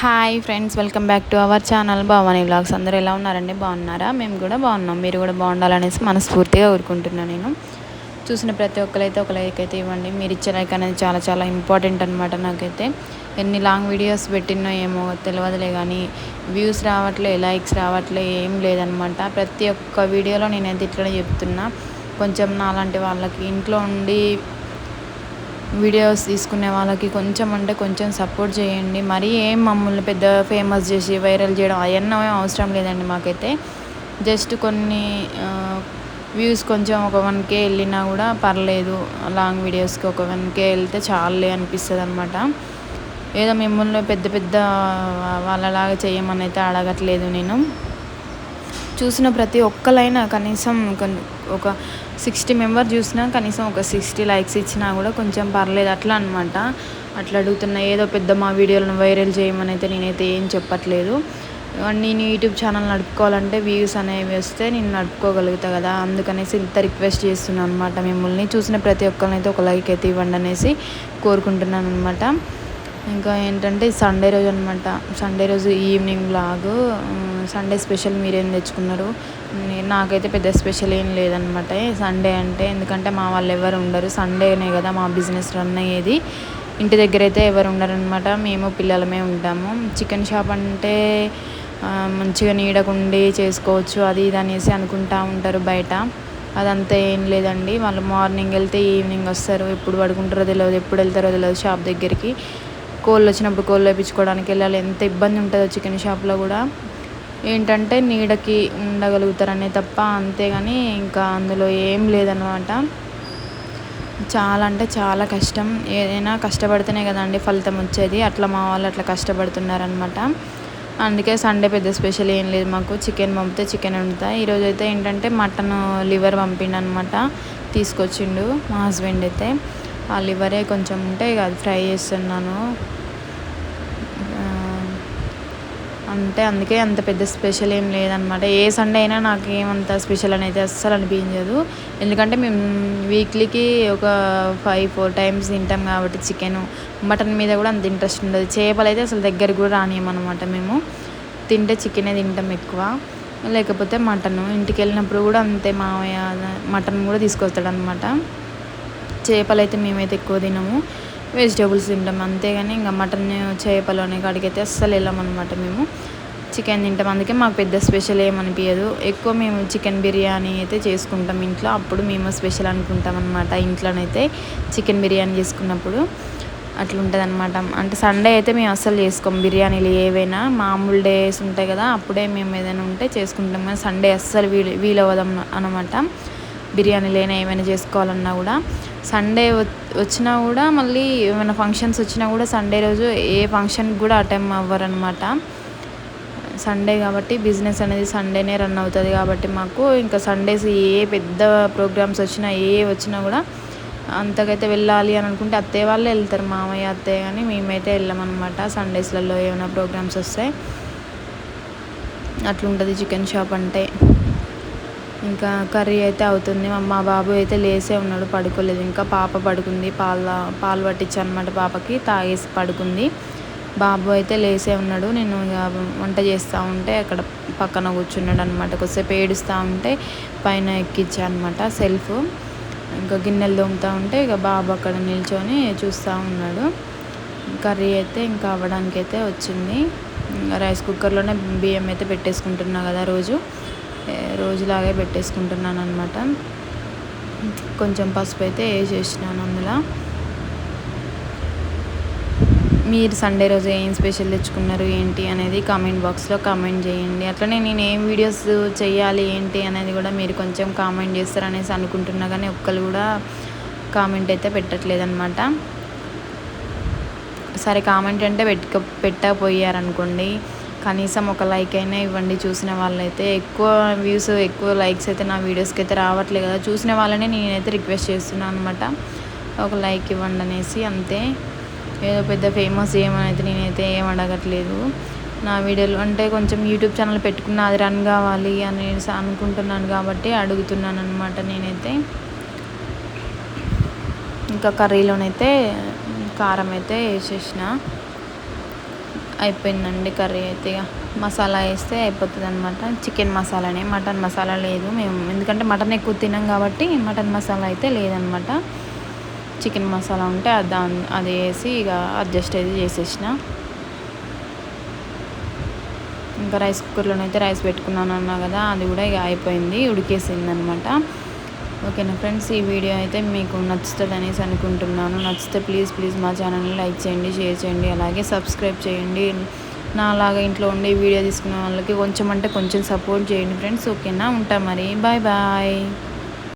Hi friends welcome back to our channel Bhavani blogs అందరూ ఎలా ఉన్నారండి? బాగున్నారా? మేము కూడా బాగున్నాం. మీరు కూడా బాగుండాలనేసి మనస్ఫూర్తిగా కోరుకుంటున్నాను నేను. చూసిన ప్రతి ఒక్కరైతే ఒక లైక్ అయితే ఇవ్వండి. మీరు ఇచ్చే లైక్ అనేది చాలా చాలా ఇంపార్టెంట్ అనమాట నాకైతే. ఎన్ని లాంగ్ వీడియోస్ పెట్టినో ఏమో తెలియదులే కానీ వ్యూస్ రావట్లే లైక్స్ రావట్లే ఏం లేదనమాట ప్రతి ఒక్క వీడియోలో నేనైతే ఇట్లనే చెప్తున్నా. కొంచెం నాలాంటి వాళ్ళకి ఇంట్లో ఉండి వీడియోస్ తీసుకునే వాళ్ళకి కొంచెం అంటే కొంచెం సపోర్ట్ చేయండి. మరీ ఏం మమ్మల్ని పెద్ద ఫేమస్ చేసి వైరల్ చేయడం అవన్నీ అవసరం లేదండి మాకైతే. జస్ట్ కొన్ని వ్యూస్ కొంచెం ఒక వన్ కే వెళ్ళినా కూడా పర్లేదు. లాంగ్ వీడియోస్కి ఒక వన్ కే వెళ్తే చాలే అనిపిస్తుంది అనమాట ఏదో మిమ్మల్ని పెద్ద పెద్ద వాళ్ళలాగా చేయమని అయితే అడగట్లేదు నేను. చూసిన ప్రతి ఒక్కలైనా కనీసం ఒక సిక్స్టీ మెంబర్ చూసినా కనీసం ఒక సిక్స్టీ లైక్స్ ఇచ్చినా కూడా కొంచెం పర్లేదు. అట్లా అనమాట అట్లా అడుగుతున్నా ఏదో పెద్ద మా వీడియోలను వైరల్ చేయమని అయితే నేనైతే ఏం చెప్పట్లేదు. నేను యూట్యూబ్ ఛానల్ నడుపుకోవాలంటే వ్యూస్ అనేవి వస్తే నేను నడుపుకోగలుగుతా కదా. అందుకనేసి ఇంత రిక్వెస్ట్ చేస్తున్నాను అనమాట మిమ్మల్ని. చూసిన ప్రతి ఒక్కరినైతే ఒక లైక్ అయితే ఇవ్వండి అనేసి కోరుకుంటున్నాను అనమాట ఇంకా ఏంటంటే సండే రోజు అనమాట సండే రోజు ఈవినింగ్ బ్లాగ్ సండే స్పెషల్ మీరేం తెచ్చుకున్నారు? నాకైతే పెద్ద స్పెషల్ ఏం లేదనమాట సండే అంటే ఎందుకంటే మా వాళ్ళు ఎవరు ఉండరు. సండేనే కదా మా బిజినెస్ రన్ అయ్యేది. ఇంటి దగ్గర అయితే ఎవరు ఉండరనమాట మేము పిల్లలమే ఉంటాము. చికెన్ షాప్ అంటే మంచిగా నీడకుండి చేసుకోవచ్చు. అది ఇది అనేసి అనుకుంటా ఉంటారు బయట. అదంతా ఏం లేదండి. వాళ్ళు మార్నింగ్ వెళ్తే ఈవినింగ్ వస్తారు. ఎప్పుడు పడుకుంటారో తెలియదు ఎప్పుడు వెళ్తారో తెలియదు షాప్ దగ్గరికి. కోళ్ళు వచ్చినప్పుడు కోళ్ళు వేయించుకోవడానికి వెళ్ళాలి. ఎంత ఇబ్బంది ఉంటుందో చికెన్ షాప్లో కూడా. ఏంటంటే నీడకి ఉండగలుగుతారనే తప్ప అంతేగాని ఇంకా అందులో ఏం లేదనమాట చాలా అంటే చాలా కష్టం. ఏదైనా కష్టపడితేనే కదండి ఫలితం వచ్చేది. అట్లా మా వాళ్ళు అట్లా కష్టపడుతున్నారనమాట అందుకే సండే పెద్ద స్పెషల్ ఏం లేదు మాకు. చికెన్ పంపితే చికెన్ వండుతా. ఈరోజు అయితే ఏంటంటే మటన్ లివర్ పంపిండు అనమాట తీసుకొచ్చిండు మా హస్బెండ్ అయితే. ఆ లివరే కొంచెం ఉంటే ఇక అది ఫ్రై చేస్తున్నాను. అంటే అందుకే అంత పెద్ద స్పెషల్ ఏం లేదనమాట. ఏ సండే అయినా నాకు ఏమంత స్పెషల్ అనేది అస్సలు అనిపించదు. ఎందుకంటే మేము వీక్లీకి ఒక ఫైవ్ ఫోర్ టైమ్స్ తింటాం కాబట్టి చికెన్. మటన్ మీద కూడా అంత ఇంట్రెస్ట్ ఉండదు. చేపలు అయితే అసలు దగ్గర కూడా రానియమన్నమాట మేము. తింటే చికెనే తింటాం ఎక్కువ. లేకపోతే మటన్. ఇంటికి వెళ్ళినప్పుడు కూడా అంతే మామయ్య మటన్ కూడా తీసుకొస్తాడనమాట. చేపలు అయితే మేమైతే ఎక్కువ తినము. వెజిటేబుల్స్ తింటాం. అంతేగాని ఇంకా మటన్ చేపలు అనే కాడికైతే అస్సలు వెళ్ళామన్నమాట మేము. చికెన్ తింటాం. అందుకే మాకు పెద్ద స్పెషల్ ఏమనిపించదు ఎక్కువ మేము చికెన్ బిర్యానీ అయితే చేసుకుంటాం ఇంట్లో. అప్పుడు మేము స్పెషల్ అనుకుంటాం అనమాట ఇంట్లోనైతే చికెన్ బిర్యానీ చేసుకున్నప్పుడు. అట్లుంటుంది అనమాట అంటే సండే అయితే మేము అస్సలు చేసుకోం బిర్యానీలు ఏవైనా. మామూలు డేస్ ఉంటాయి కదా అప్పుడే మేము ఏదైనా ఉంటే చేసుకుంటాం. కానీ సండే అస్సలు వీలు వీలవ్వదాం అనమాట బిర్యానీలైనా ఏమైనా చేసుకోవాలన్నా కూడా. సండే వచ్చినా కూడా మళ్ళీ ఏమైనా ఫంక్షన్స్ వచ్చినా కూడా సండే రోజు ఏ ఫంక్షన్కి కూడా అటెండ్ అవ్వరనమాట సండే కాబట్టి బిజినెస్ అనేది సండేనే రన్ అవుతుంది కాబట్టి మాకు ఇంకా సండేస్ ఏ పెద్ద ప్రోగ్రామ్స్ వచ్చినా ఏ వచ్చినా కూడా అంతకైతే వెళ్ళాలి అని అనుకుంటే అత్తయ్య వాళ్ళే వెళ్తారు మామయ్య అత్తయ్య కానీ మేమైతే వెళ్ళామన్నమాట సండేస్లలో ఏమైనా ప్రోగ్రామ్స్ వస్తాయి అట్లుంటుంది చికెన్ షాప్ అంటే. ఇంకా కర్రీ అయితే అవుతుంది. మా బాబు అయితే లేసే ఉన్నాడు పడుకోలేదు. ఇంకా పాప పడుకుంది. పాల పాలు పట్టించి అనమాట పాపకి తాగేసి పడుకుంది. బాబు అయితే లేసే ఉన్నాడు. నేను వంట చేస్తూ ఉంటే అక్కడ పక్కన కూర్చున్నాడు అనమాట కొద్దిసేపు ఏడుస్తూ ఉంటే పైన ఎక్కించా అనమాట సెల్ఫ్. ఇంకా గిన్నెలు దొంగతూ ఉంటే ఇక బాబు అక్కడ నిల్చొని చూస్తూ ఉన్నాడు. కర్రీ అయితే ఇంకా అవ్వడానికి అయితే వచ్చింది రైస్ కుక్కర్లోనే బియ్యం అయితే పెట్టేసుకుంటున్నా కదా రోజు. రోజులాగే పెట్టేసుకుంటున్నాను అనమాట కొంచెం పసుపు అయితే వేసేసినాను అందులో. మీరు సండే రోజు ఏం స్పెషల్ తెచ్చుకున్నారు ఏంటి అనేది కామెంట్ బాక్స్లో కామెంట్ చేయండి. అట్లనే నేను ఏం వీడియోస్ చేయాలి ఏంటి అనేది కూడా మీరు కొంచెం కామెంట్ చేస్తారనేసి అనుకుంటున్నా కానీ ఒక్కరు కూడా కామెంట్ అయితే పెట్టట్లేదనమాట సరే కామెంట్ అంటే పెట్టుక పెట్టకపోయారనుకోండి కనీసం ఒక లైక్ అయినా ఇవ్వండి. చూసిన వాళ్ళైతే ఎక్కువ వ్యూస్ ఎక్కువ లైక్స్ అయితే నా వీడియోస్కి అయితే రావట్లేదు కదా. చూసిన వాళ్ళని నేనైతే రిక్వెస్ట్ చేస్తున్నాను అనమాట ఒక లైక్ ఇవ్వండి అనేసి అంతే. ఏదో పెద్ద ఫేమస్ ఏమనైతే నేనైతే ఏం అడగట్లేదు. నా వీడియోలు అంటే కొంచెం యూట్యూబ్ ఛానల్ పెట్టుకున్న అది రన్ కావాలి అనేసి అనుకుంటున్నాను కాబట్టి అడుగుతున్నాను అనమాట నేనైతే. ఇంకా కర్రీలోనైతే కారం అయితే వేసేసిన. అయిపోయిందండి కర్రీ అయితే ఇక. మసాలా వేస్తే అయిపోతుంది అనమాట చికెన్ మసాలానే మటన్ మసాలా లేదు మేము. ఎందుకంటే మటన్ ఎక్కువ తినాం కాబట్టి మటన్ మసాలా అయితే లేదనమాట చికెన్ మసాలా ఉంటే అది అది వేసి ఇక అడ్జస్ట్ అయితే చేసేసిన. ఇంకా రైస్ కుక్కర్లోనైతే రైస్ పెట్టుకున్నాను అన్నా కదా అది కూడా ఇక అయిపోయింది ఉడికేసింది అనమాట ఓకేనా ఫ్రెండ్స్ ఈ వీడియో అయితే మీకు నచ్చుతుంది అనేసి అనుకుంటున్నాను. నచ్చితే ప్లీజ్ ప్లీజ్ మా ఛానల్ని లైక్ చేయండి షేర్ చేయండి అలాగే సబ్స్క్రైబ్ చేయండి. నా అలాగా ఇంట్లో ఉండి వీడియో తీసుకునే వాళ్ళకి కొంచెం అంటే కొంచెం సపోర్ట్ చేయండి ఫ్రెండ్స్. ఓకేనా? ఉంటా మరి. Bye bye.